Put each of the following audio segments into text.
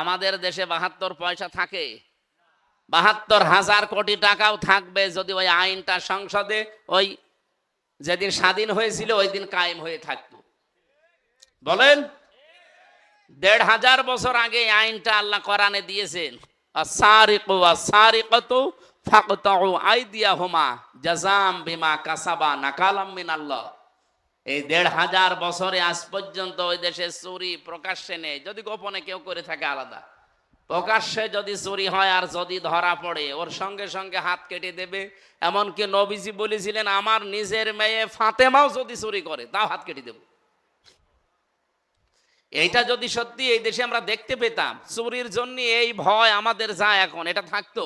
আমাদের দেশে বাহাত্তর পয়সা থাকে। বাহাত্তর হাজার কোটি টাকাও থাকবে যদি ওই আইনটা সংসদে ওই যেদিন স্বাধীন হয়েছিল, ওই দিন কায়েম হয়ে থাকতো। বলেন, দেড় হাজার বছর আগে আইনটা আল্লাহ কোরআনে দিয়েছেন ফাকতাউ আইদিয়াহুমা জাযাম বিমা কাসাবা নাকালাম মিনাল্লাহ। এই দেড় হাজার বছরে আজ পর্যন্ত ওই দেশে চুরি প্রকাশ্যে নেই। যদি গোপনে কেউ করে থাকে আলাদা। প্রকাশ্যে যদি চুরি হয় আর যদি ধরা পড়ে, ওর সঙ্গে সঙ্গে হাত কেটে দেবে। এমনকি নবীজি বলেছিলেন, আমার নিজের মেয়ে ফাতেমাও যদি চুরি করে, তাও হাত কেটে দেব। এইটা যদি সত্যি এই দেশে আমরা দেখতে পেতাম, চুরির জন্য এই ভয় আমাদের যায় এখন, এটা থাকতো।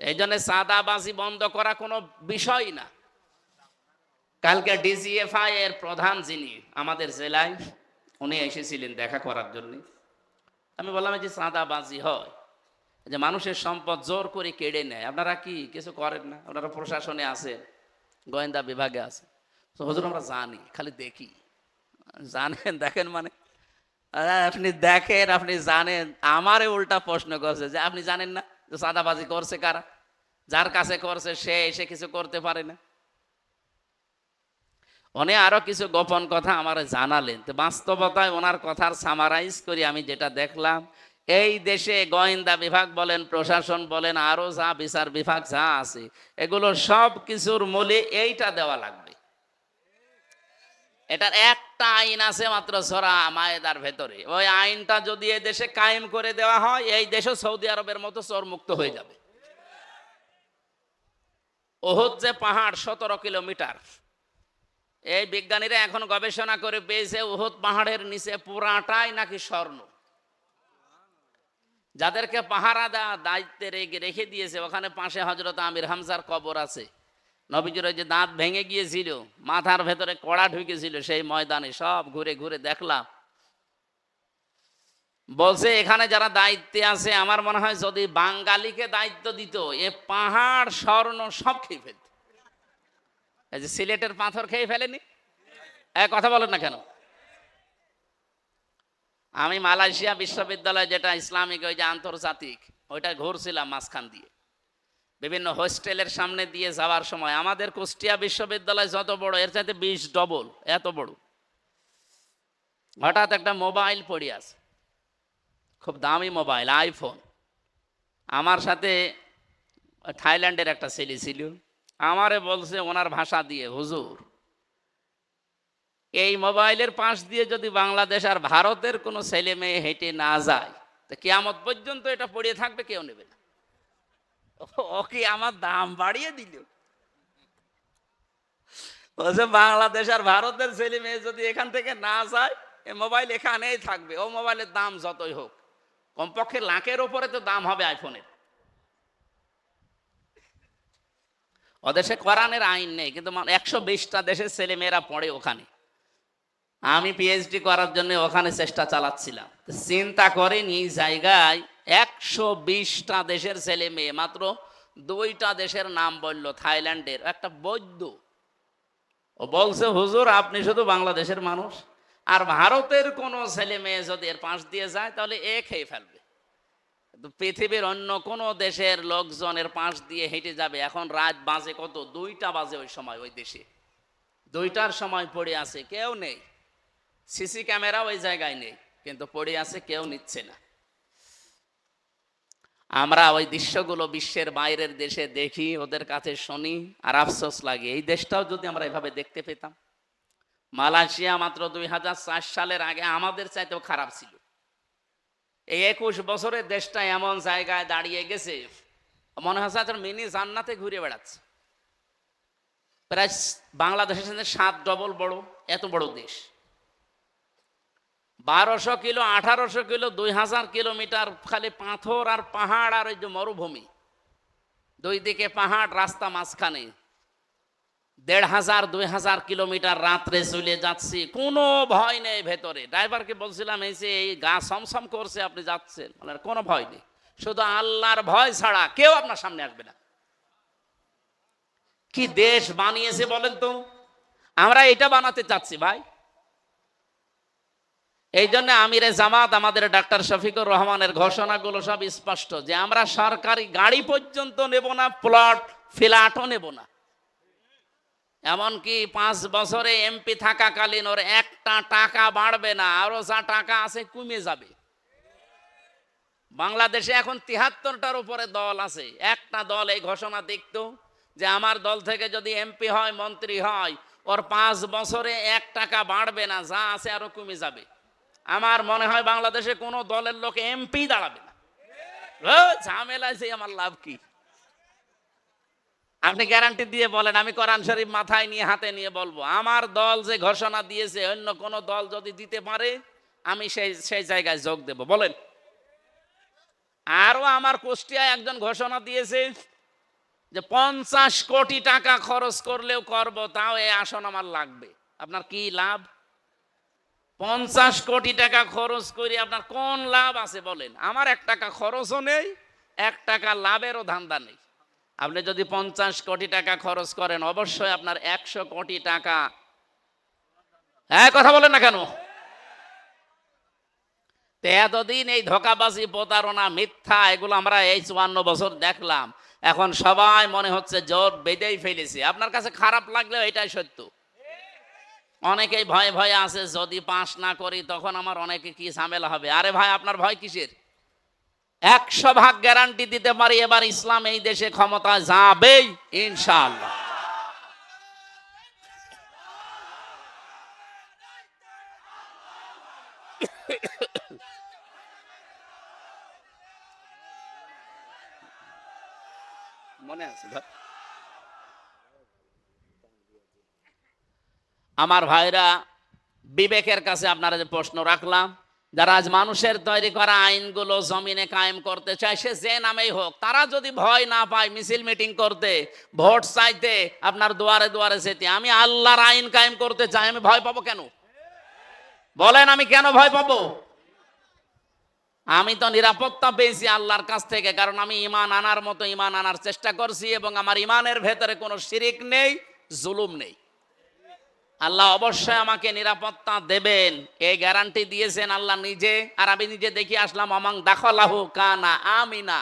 এই জন্য সাদাবাজি বন্ধ করা কোনো বিষয় না। কালকে ডিজিএফআই এর প্রধান যিনি আমাদের জেলায়, উনি এসেছিলেন দেখা করার জন্য। আমি বললাম যে চাঁদাবাজি হয় যে মানুষের সম্পদ জোর করে কেড়ে নেয়, আপনারা কি কিছু করেন না? আপনারা প্রশাসনে আছে গোয়েন্দা বিভাগে আছে তো হুজুর, আমরা জানি, খালি দেখি। জানেন, দেখেন মানে? আপনি দেখেন, আপনি জানেন। আমারে উল্টা প্রশ্ন করছে যে, আপনি জানেন না যে চাঁদাবাজি করছে কারা? যার কাছে করছে সে এসে কিছু করতে পারে না। উনি আরও কিছু গোপন কথা আমার জানালেন। তো বাস্তবতায় ওনার কথার সামারাইজ করি, আমি যেটা দেখলাম, এই দেশে গোয়েন্দা বিভাগ বলেন, প্রশাসন বলেন, আরও যা বিচার বিভাগ যা আছে, এগুলো সব কিছুর মূলে এইটা দেওয়া লাগবে। এটার একটা আইন আছে মাত্র সরা মায়েদার ভেতরে। ওই আইনটা যদি এই দেশে কায়েম করে দেওয়া হয়, এই দেশও সৌদি আরবের মতো চোর মুক্ত হয়ে যাবে। ওহদ যে পাহাড় সতেরো কিলোমিটার এই বিজ্ঞানীরা এখন গবেষণা করে পেয়েছে উহুদ পাহাড়ের নিচে পুরাটাই নাকি স্বর্ণ। যাদেরকে পাহারা দেওয়া দায়িত্বে রেখে দিয়েছে, ওখানে পাশে হজরত আমির হামজার কবর আছে। নবীজির যে দাঁত ভেঙে গিয়েছিল, মাথার ভেতরে কড়া ঢুকেছিল, সেই ময়দানে সব ঘুরে ঘুরে দেখলাম। বলছে, এখানে যারা দায়িত্বে আছে, আমার মনে হয় যদি বাঙালিকে দায়িত্ব দিত, এ পাহাড়, স্বর্ণ সব খেয়ে ফেলত। এই যে সিলেটের পাথর খেয়ে ফেলেনি? কথা বলেন না কেন? আমি মালয়েশিয়া বিশ্ববিদ্যালয় যেটা ইসলামিক, ওই যে আন্তর্জাতিক, ওইটা ঘুরছিলাম মাঝখান দিয়ে। বিভিন্ন হোস্টেলের সামনে দিয়ে যাওয়ার সময়, আমাদের কুষ্টিয়া বিশ্ববিদ্যালয় যত বড়, এর চাইতে বিশ ডবল এত বড়। হঠাৎ একটা মোবাইল পড়ে আছে। খুব দামি মোবাইল আইফোন আমার সাথে থাইল্যান্ডের একটা ছেলে ছিল। আমারে বলছে ওনার ভাষা দিয়ে, হুজুর, এই মোবাইলের পাশ দিয়ে যদি বাংলাদেশ আর ভারতের কোনো ছেলে মেয়ে হেঁটে না যায়, তা কেয়ামত পর্যন্ত এটা পড়িয়ে থাকবে, কেউ নেবে না। ও- ও কি আমার দাম বাড়িয়ে দিল? বলছে, বাংলাদেশ আর ভারতের ছেলে মেয়ে যদি এখান থেকে না যায়, এ মোবাইল এখানেই থাকবে, ও মোবাইলের দাম যতই হোক। কমপক্ষে লাখের ওপরে তো দাম হবে আইফোনের ওদেশে কোরআনের আইন নেই, কিন্তু একশো বিশটা দেশের ছেলে মেয়েরা পড়ে ওখানে। আমি পিএইচডি করার জন্য ওখানে চেষ্টা চালাচ্ছিলাম। চিন্তা করেন, এই জায়গায় একশো বিশটা দেশের ছেলে মেয়ে মাত্র দুইটা দেশের নাম বলল, থাইল্যান্ডের, একটা বৈদ্য। ও বলছে, হুজুর, আপনি শুধু বাংলাদেশের মানুষ, আর ভারতের কোনো ছেলে মেয়ে যদি এর পাশ দিয়ে যায়, তাহলে এ খেয়ে ফেলবে। পৃথিবীর অন্য কোনো দেশের লোকজনের পাশ দিয়ে হেঁটে যাবে, এখন রাত বাজে কত? দুইটা বাজে ওই সময় ওই দেশে। দুইটার সময় পড়ে আছে, কেউ নেই। সিসি ক্যামেরা ওই জায়গায় নেই, কিন্তু পড়ে আছে কেউ নিচ্ছে না। আমরা ওই দৃশ্যগুলো বিশ্বের বাইরের দেশে দেখি, ওদের কাছে শুনি, আর আফসোস লাগে। এই দেশটাও যদি আমরা এভাবে দেখতে পেতাম। মালয়েশিয়া মাত্র দুই হাজার চার সালের আগে আমাদের চাইতেও খারাপ ছিল। এই একুশ বছরের দেশটা এমন জায়গায় দাঁড়িয়ে গেছে, মনে হচ্ছে তোর মিনি জান্নাতে ঘুরে বেড়াচ্ছে। প্রায় বাংলাদেশের সাথে সাত ডবল বড়, এত বড় দেশ। বারোশো কিলো, আঠারোশো কিলো, দুই হাজার কিলোমিটার খালি পাথর আর পাহাড় আর ওই যে মরুভূমি। দুই দিকে পাহাড়, রাস্তা মাঝখানে। দেড় হাজার, দুই হাজার কিলোমিটার রাত্রে চলে যাচ্ছি। কোনো ভয় নেই ভেতরে। ড্রাইভারকে বলছিলাম, এই যে এই গা সমসম করছে, আপনি যাচ্ছেন। মানে কোনো ভয় নেই। শুধু আল্লাহর ভয় ছাড়া কেউ আপনার সামনে আসবে না। কি দেশ বানিয়েছে বলেন তো? আমরা এটা বানাতে চাচ্ছি, ভাই। এই জন্য আমিরে জামাত, আমাদের ডাক্তার শফিকুর রহমানের ঘোষণাগুলো সব স্পষ্ট যে আমরা সরকারি গাড়ি পর্যন্ত নেব না, প্লট, ফ্ল্যাটও নেব না। এমনকি পাঁচ বছরে এমপি থাকাকালীন ওর একটা টাকা বাড়বে না, আরও যা টাকা আছে কমে যাবে। বাংলাদেশে এখন তিহাত্তরটার উপরে দল আছে। একটা দল এই ঘোষণা দেখত যে আমার দল থেকে যদি এমপি হয়, মন্ত্রী হয়, ওর পাঁচ বছরে এক টাকা বাড়বে না, যা আছে আরও কমে যাবে। আমার মনে হয় বাংলাদেশে কোনো দলের লোক এমপি দাঁড়াবে না। সেই আমার লাভ কি? আপনি গ্যারান্টি দিয়ে বলেন, আমি কোরআন শরীফ মাথায় নিয়ে, হাতে নিয়ে বলব। আমার দল যে ঘোষণা দিয়েছে, অন্য কোন দল যদি দিতে পারে, আমি সেই সেই জায়গায় যোগ দেব। বলেন। আরও আমার কুষ্টিয়ায় একজন ঘোষণা দিয়েছে যে পঞ্চাশ কোটি টাকা খরচ করলেও করব, তাও এই আসন আমার লাগবে। আপনার কি লাভ? পঞ্চাশ কোটি টাকা খরচ করে আপনার কোন লাভ আছে বলেন? আমার এক টাকা খরচও নেই, এক টাকা লাভেরও ধান্দা নেই। আপনি যদি পঞ্চাশ কোটি টাকা খরচ করেন, অবশ্যই আপনার একশো কোটি টাকা। হ্যাঁ কথা বলেন না কেন? এতদিন এই ধোকাবাজি, প্রতারণা, মিথ্যা, এগুলো আমরা এই চুয়ান্ন বছর দেখলাম। এখন সবাই মনে হচ্ছে জোর বেঁধেই ফেলেছে। আপনার কাছে খারাপ লাগলেও এটাই সত্য। অনেকেই ভয়ে ভয়ে আছে, যদি পাস না করি, তখন আমার অনেকে কি ঝামেলা হবে? আরে ভাই, আপনার ভয় কিসের? একশো ভাগ গ্যারান্টি দিতে পারি, এবার ইসলাম এই দেশে ক্ষমতা যাবেই, ইনশাআল্লাহ মনে আছে। আমার ভাইরা বিবেকের কাছে আপনারা যে প্রশ্ন রাখলাম যারা আজ মানুষের তৈরি করা আইনগুলো জমিনে কায়েম করতে চায়, সে যে নামেই হোক, তারা যদি ভয় না পায় মিছিল মিটিং করতে, ভোট চাইতে, আপনার দুয়ারে দুয়ারে যেতে, আমি আল্লাহর আইন কায়েম করতে চাই, আমি ভয় পাবো কেন? বলেন, আমি কেন ভয় পাবো? আমি তো নিরাপত্তা পেয়েছি আল্লাহর কাছ থেকে, কারণ আমি ইমান আনার মতো ইমান আনার চেষ্টা করছি এবং আমার ইমানের ভেতরে কোনো শিরিক নেই, জুলুম নেই। আল্লাহ অবশ্যই আমাকে নিরাপত্তা দেবেন। এই গ্যারান্টি দিয়েছেন আল্লাহ নিজে, আর আমি নিজে দেখি আসলাম আমাং দাখলাহু কানা আমিনা।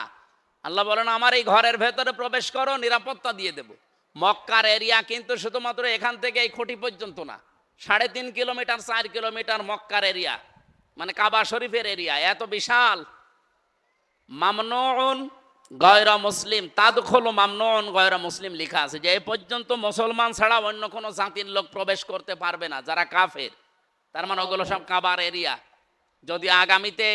আল্লাহ বলেন, আমার এই ঘরের ভেতরে প্রবেশ করো, নিরাপত্তা দিয়ে দেব। মক্কার এরিয়া কিন্তু শুধুমাত্র এখান থেকে এই খুঁটি পর্যন্ত না। সাড়ে তিন কিলোমিটার, চার কিলোমিটার মক্কার এরিয়া। মানে কাবা শরীফের এরিয়া, এত বিশাল। মামনুন গয়রা মুসলিম, তাদখল মামনুন গয়রা মুসলিম লেখা আছে যে এই পর্যন্ত মুসলমান ছাড়া অন্য কোনো জাতির লোক প্রবেশ করতে পারবে না, যারা কাফের। তার মানে ওগুলো সব কাবার এরিয়া। যদি আগামীতে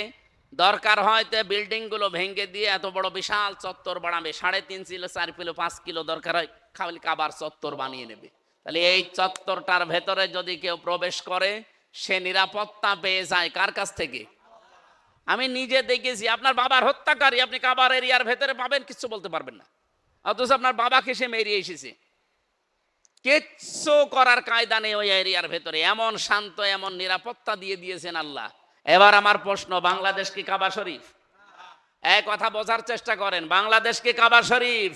দরকার হয় তো বিল্ডিংগুলো ভেঙে দিয়ে এত বড় বিশাল চত্বর বাড়াবে সাড়ে তিন কিলো, চার কিলো, পাঁচ কিলো দরকার হয়, খালি কাবার চত্বর বানিয়ে নেবে। তাহলে এই চত্বরটার ভেতরে যদি কেউ প্রবেশ করে, সে নিরাপত্তা পেয়ে যায় কার কাছ থেকে? আমি নিজে দেখেছি, আপনার বাবার হত্যাকারী, আপনি কাবার এরিয়ার ভেতরে পাবেন কিছু বলতে পারবেন না। অথচ আপনার বাবাকে সে মেরিয়ে এসেছে। কিচ্ছু করার কায়দা নেই ওই এরিয়ার ভেতরে। এমন শান্ত, এমন নিরাপত্তা দিয়ে দিয়েছেন আল্লাহ। এবার আমার প্রশ্ন, বাংলাদেশ কি কাবা শরীফ? এক কথা বোঝার চেষ্টা করেন, বাংলাদেশ কি কাবা শরীফ?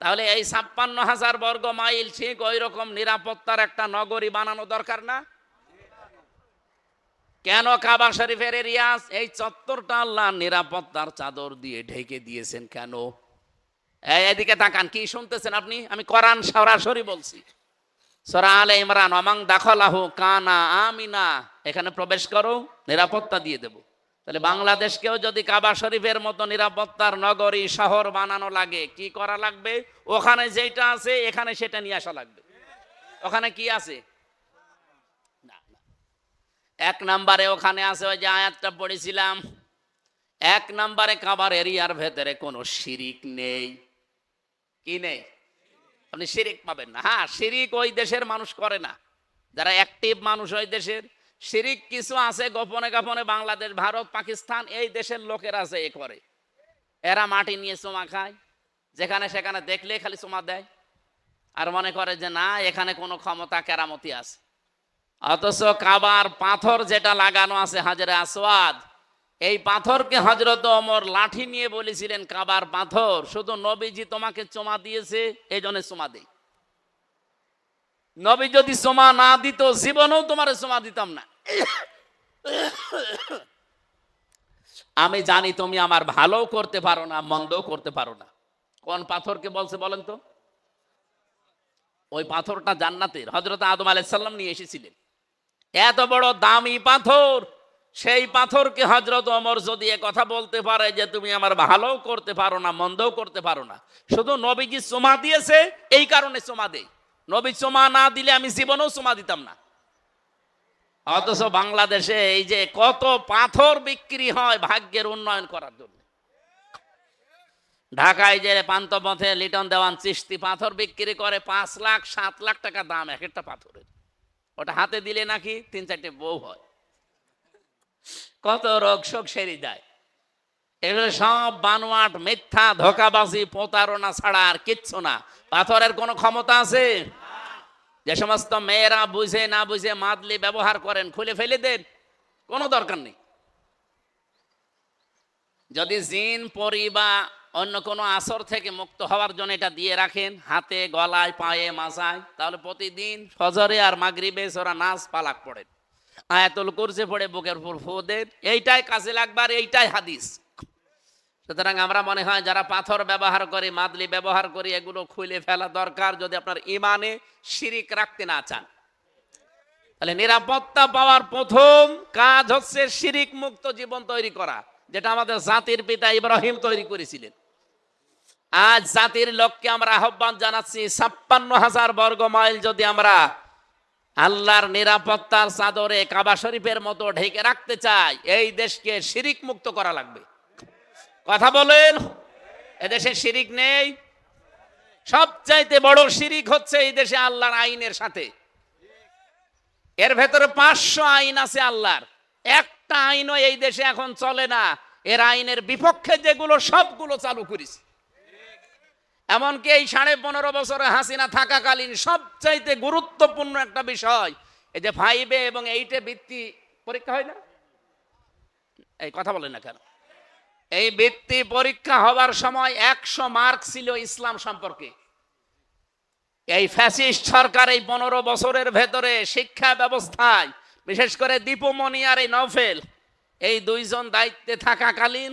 তাহলে এই ছাপ্পান্ন হাজার বর্গ মাইল ঠিক ওই রকম নিরাপত্তার একটা নগরী বানানো দরকার না? কেন কাবা শরীফের রিয়াজ? এই চত্বরটা আল্লাহ নিরাপত্তার চাদর দিয়ে ঢেকে দিয়েছেন কেন? এদিকে তাকান, কি শুনতেছেন আপনি? আমি কোরআন সরাসরি বলছি। সরা আলে ইমরান অমাং দাখলাহু কানা আমিনা। এখানে প্রবেশ করো, নিরাপত্তা দিয়ে দেব। তাহলে বাংলাদেশকেও যদি কাবা শরীফের মতো নিরাপত্তার নগরী, শহর বানানো লাগে, কি করা লাগবে? ওখানে যেটা আছে, এখানে সেটা নিয়ে আসা লাগবে। ওখানে কি আছে? এক নম্বরে ওখানে আছে ওই যে আয়াতটা পড়েছিলাম। এক নম্বরে কাবার এরিয়ার ভেতরে কোনো শিরিক নেই। কি নেই? আপনি শিরিক পাবেন না। হ্যাঁ শিরিক ওই দেশের মানুষ করে না। যারা অ্যাক্টিভ মানুষ ওই দেশের। শিরিক কিছু আছে গোপনে গোপনে বাংলাদেশ, ভারত, পাকিস্তান, এই দেশের লোকেরা আছে এ করে। এরা মাটি নিয়ে চুমা খায়। যেখানে সেখানে দেখলে খালি চুমা দেয়। আর মনে করে যে না, এখানে কোনো ক্ষমতা, কেরামতি আছে। অথচ কাবার পাথর যেটা লাগানো আছে হাজরে আসওয়াদ, এই পাথরকে হজরত অমর লাঠি নিয়ে বলেছিলেন, কাবার পাথর, শুধু নবীজি তোমাকে চোমা দিয়েছে এই জন্য চোমা দেই নবী যদি চোমা না দিত, জীবনেও তোমার চোমা দিতাম না। আমি জানি তুমি আমার ভালো করতে পারো না, মন্দও করতে পারো না। কোন পাথরকে বলছে বলেন তো? ওই পাথরটা জান্নাতের হজরত আদম আলাইসাল্লাম নিয়ে এসেছিলেন। এত বড় দামি পাথর। সেই পাথরকে হজরত অমর যদি কথা বলতে পারে যে তুমি আমার ভালো করতে পারো না, মন্দও করতে পারো না। শুধু নবীজি চুমা দিয়েছে, এই কারণে চুমা দেই নবী চুমা না দিলে আমি জীবনেও চুমা দিতাম না। অথচ বাংলাদেশে এই যে কত পাথর বিক্রি হয় ভাগ্যের উন্নয়ন করার জন্য। ঢাকায় যে পান্তপথে লিটন দেওয়ান চিস্তি পাথর বিক্রি করে পাঁচ লাখ, সাত লাখ টাকা দাম, এক একটা পাথরের। ওটা হাতে দিলে নাকি তিন চারটে বউ হয়। কত রোগ শোক সেরে যায়। এগুলো সব বানোয়াট, মিথ্যা, ধোকাবাজি, প্রতারণা ছাড়া আর কিচ্ছু না। পাথরের কোনো ক্ষমতা আছে? যে সমস্ত মেয়েরা বুঝে না বুঝে মাদলি ব্যবহার করেন, খুলে ফেলে দেন, কোনো দরকার নেই। যদি জিন, পরি বা অন্য কোনো আসর থেকে মুক্ত হওয়ার জন্য এটা দিয়ে রাখেন, হাতে, গলায়, পায়ে মাথায় তাহলে প্রতিদিন ফজরে আর মাগরিবে ওরা নাচ পালাক পড়েন আয়াতুল কুরসি পড়ে বুকের উপর ফু দেন এইটাই কাজে লাগবার এইটাই হাদিস। সুতরাং আমরা মনে হয় যারা পাথর ব্যবহার করি, মাদলি ব্যবহার করি, এগুলো খুলে ফেলা দরকার যদি আপনার ইমানে শিরিক রাখতে না চান। তাহলে নিরাপত্তা পাওয়ার প্রথম কাজ হচ্ছে শিরিক মুক্ত জীবন তৈরি করা, যেটা আমাদের জাতির পিতা ইব্রাহিম তৈরি করেছিলেন। আজ জাতির লোককে আমরা আহ্বান জানাচ্ছি, ছাপ্পান্ন হাজার বর্গ মাইল যদি আমরা আল্লাহর নিরাপত্তার চাদরে কাবা শরীফের মতো ঢেকে রাখতে চাই, এই দেশকে শিরিক মুক্ত করা লাগবে। কথা বলেন, এদেশে শিরিক নেই। সবচাইতে বড় শিরিক হচ্ছে এই দেশে আল্লাহর আইনের সাথে। এর ভেতরে পাঁচশো আইন আছে আল্লাহর। একটা আইনও এই দেশে এখন চলে না। এর আইনের বিপক্ষে যেগুলো, সবগুলো চালু করেছে। এমনকি এই সাড়ে পনেরো বছরে হাসিনা থাকাকালীন সবচাইতে গুরুত্বপূর্ণ একটা বিষয়, এই যে ফাইভে এবং এইটে বৃত্তি পরীক্ষা হয় না? এই কথা বলেন না কেন? এই বৃত্তি পরীক্ষা হবার সময় একশো মার্ক ছিল ইসলাম সম্পর্কে। এই ফ্যাসিস্ট সরকার এই পনেরো বছরের ভেতরে শিক্ষা ব্যবস্থায়, বিশেষ করে দীপুমণি আর এই নভেল এই দুইজন দায়িত্বে থাকাকালীন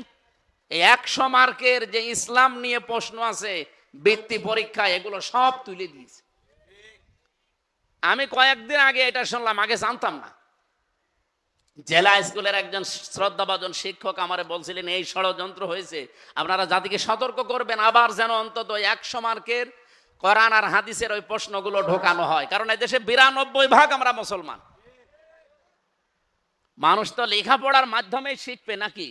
এই একশো মার্কের যে ইসলাম নিয়ে প্রশ্ন আছে বৃত্তি পরীক্ষা, এগুলো সব তুলে দিয়েছে। আমি কয়েকদিন আগে এটা শুনলাম, আগে জানতাম না। জেলা স্কুলের একজন শ্রদ্ধাভাজন শিক্ষক আমারে বলছিলেন, এই ষড়যন্ত্র হয়েছে, আপনারা জাতিকে সতর্ক করবেন, আবার যেন অন্তত একশো মার্কের কোরআন আর হাদিসের ওই প্রশ্নগুলো ঢোকানো হয়। কারণ দেশে বিরানব্বই ভাগ আমরা মুসলমান। মানুষ তো লেখাপড়ার মাধ্যমে শিখবে নাকি?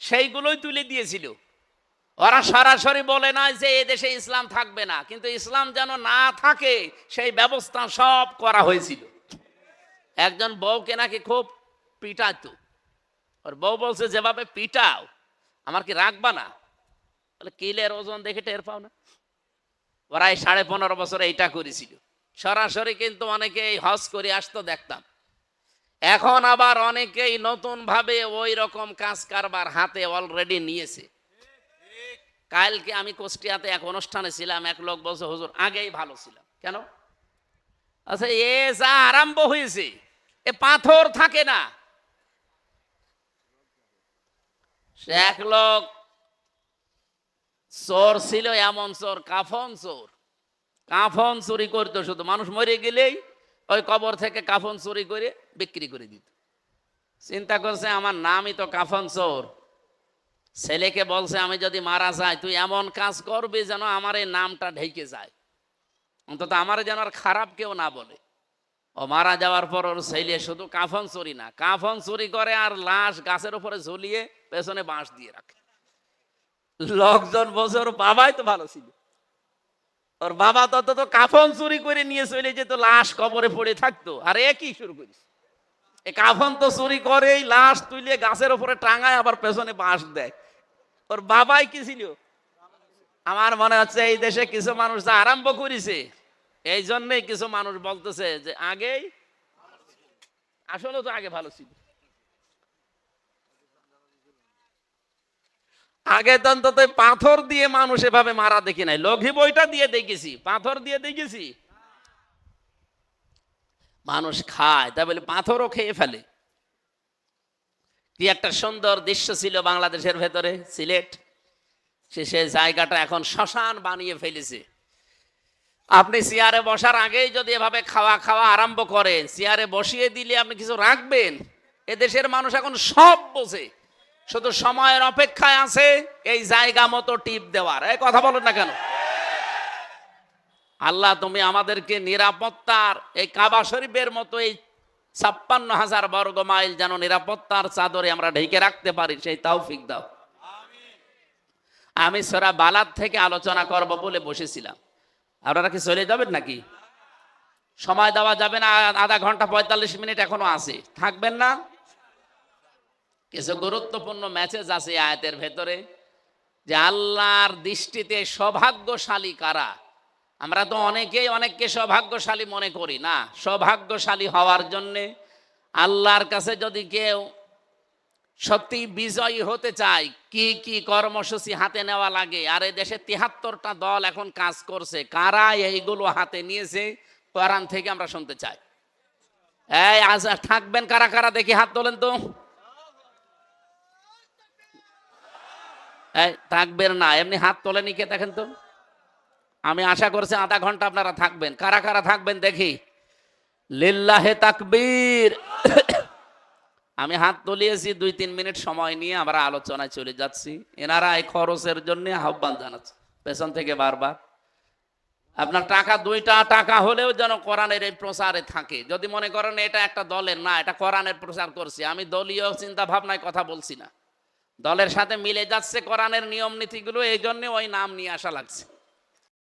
সেইগুলোই তুলে দিয়েছিল। ওরা সরাসরি বলে না যে এ দেশে ইসলাম থাকবে না, কিন্তু ইসলাম যেন না থাকে, সেই ব্যবস্থা সব করা হয়েছিল। একজন বউকে নাকি খুব পিটাতো ওর বউ বলছে, যেভাবে পিটাও, আমার কি রাখবা না? বলে, কিলের ওজন দেখে টের পাও না। ওরা এই সাড়ে পনেরো বছর এইটা করেছিল। সরাসরি কিন্তু অনেকে এই হজ করে আসতো দেখতাম। এখন আবার অনেকেই নতুন ভাবে ওই রকম কাজ কারবার হাতে অলরেডি নিয়েছে। কালকে আমি কুষ্টিয়াতে এক অনুষ্ঠানে ছিলাম, এক লোক বলছে, হুজুর, আগেই ভালো ছিলাম। কেন? আচ্ছা এ যা আরম্ভ হয়েছে, এ পাথর থাকে না। সে এক লোক, চোর ছিল, এমন চোর, কাফন চোর। কাফন চুরি করতো শুধু, মানুষ মরে গেলেই ওই কবর থেকে কাফন চুরি করে বিক্রি করে দিত। চিন্তা করছে, আমার নামই তো কাফন চোর। ছেলেকে বলছে, আমি যদি মারা যাই, তুই এমন কাজ করবি যেন আমার এই নামটা ঢেকে যায়। অন্তত আমার যেন আর খারাপ কেউ না বলে। ও মারা যাওয়ার পর ওর ছেলে শুধু কাফন চুরি না, কাফন চুরি করে আর লাশ গাছের উপরে ঝুলিয়ে পেছনে বাঁশ দিয়ে রাখে। লোকজন বলছে, ওর বাবাই তো ভালো ছিল। ওর বাবা তত তো কাফন চুরি করে নিয়ে চলে যেত, লাশ কবরে পড়ে থাকতো। আর এ কি শুরু করিস? এ কাফন তো চুরি করেই লাশ তুলে গাছের উপরে টাঙায় আবার পেছনে বাঁশ দেয়। ওর বাবাই কি ছিল? আমার মনে হচ্ছে এই দেশে কিছু মানুষ যা আরম্ভ করেছে, এই জন্যই কিছু মানুষ বলতেছে যে আগেই, আসলে তো আগে ভালো ছিল। আগে তো অন্তত পাথর দিয়ে মানুষ এভাবে মারা দেখি নাই। লঘি বইটা দিয়ে দেখেছি। পাথর দিয়ে দেখেছি? মানুষ খায়, তা বলে পাথরও খেয়ে ফেলে। কি একটা সুন্দর দৃশ্য ছিল বাংলাদেশের ভেতরে, সিলেট? সে সে জায়গাটা এখন শ্মশান বানিয়ে ফেলেছে। আপনি চেয়ারে বসার আগেই যদি এভাবে খাওয়া খাওয়া আরম্ভ করেন, চেয়ারে বসিয়ে দিলে আপনি কিছু রাখবেন? এ দেশের মানুষ এখন সব বোঝে। শুধু সময়ের অপেক্ষায় আছে এই জায়গা মতো টিপ দেওয়ার। এই কথা বলেন না কেন? আল্লাহ তুমি আমাদেরকে নিরাপত্তার এই কাবা শরীফের মতো এই ছাপ্পান্ন হাজার বর্গ মাইল যেন নিরাপত্তার চাদরে আমরা ঢেকে রাখতে পারি, সেই তাওফিক দাও। আমি সরা বালাদ থেকে আলোচনা করব বলে বসেছিলাম। আপনারা কি চলে যাবেন নাকি? সময় দেওয়া যাবে না, আধা ঘণ্টা পঁয়তাল্লিশ মিনিট এখনও আছে। থাকবেন না? কিছু গুরুত্বপূর্ণ মেসেজ আছে আয়াতের ভেতরে যে আল্লাহর দৃষ্টিতে সৌভাগ্যশালী কারা? আমরা তো অনেকেই অনেককে সৌভাগ্যশালী মনে করি, না? সৌভাগ্যশালী হওয়ার জন্যে আল্লাহর কাছে যদি কেউ সত্যি বিজয়ী হতে চায়, কি কি কর্মসূচি হাতে নেওয়া লাগে? আর এই দেশে তিহাত্তরটা দল এখন কাজ করছে, কারা এইগুলো হাতে নিয়েছে, কোরআন থেকে আমরা শুনতে চাই। এই, আজ থাকবেন কারা কারা? দেখি হাত তোলেন তো। থাকবেন না, এমনি হাত তোলেনি কে দেখেন তো? আমি আশা করছি আধা ঘণ্টা আপনারা থাকবেন। কারা কারা থাকবেন দেখি? লিল্লাহে তাকবীর। আমি হাত তুলিয়েছি, দুই তিন মিনিট সময় নিয়ে আমরা আলোচনায় চলে যাচ্ছি। এনারা এই খরচের জন্য আহ্বান জানাচ্ছে, পেছন থেকে বারবার। আপনার টাকা, দুইটা টাকা হলেও যেন কোরআনের এই প্রচারে থাকে। যদি মনে করেন এটা একটা দলের, না, এটা কোরআনের প্রচার করছি। আমি দলীয় চিন্তা ভাবনায় কথা বলছি না। দলের সাথে মিলে যাচ্ছে কোরআনের নিয়ম নীতিগুলো, এই জন্য ওই নাম নিয়ে আসা লাগছে।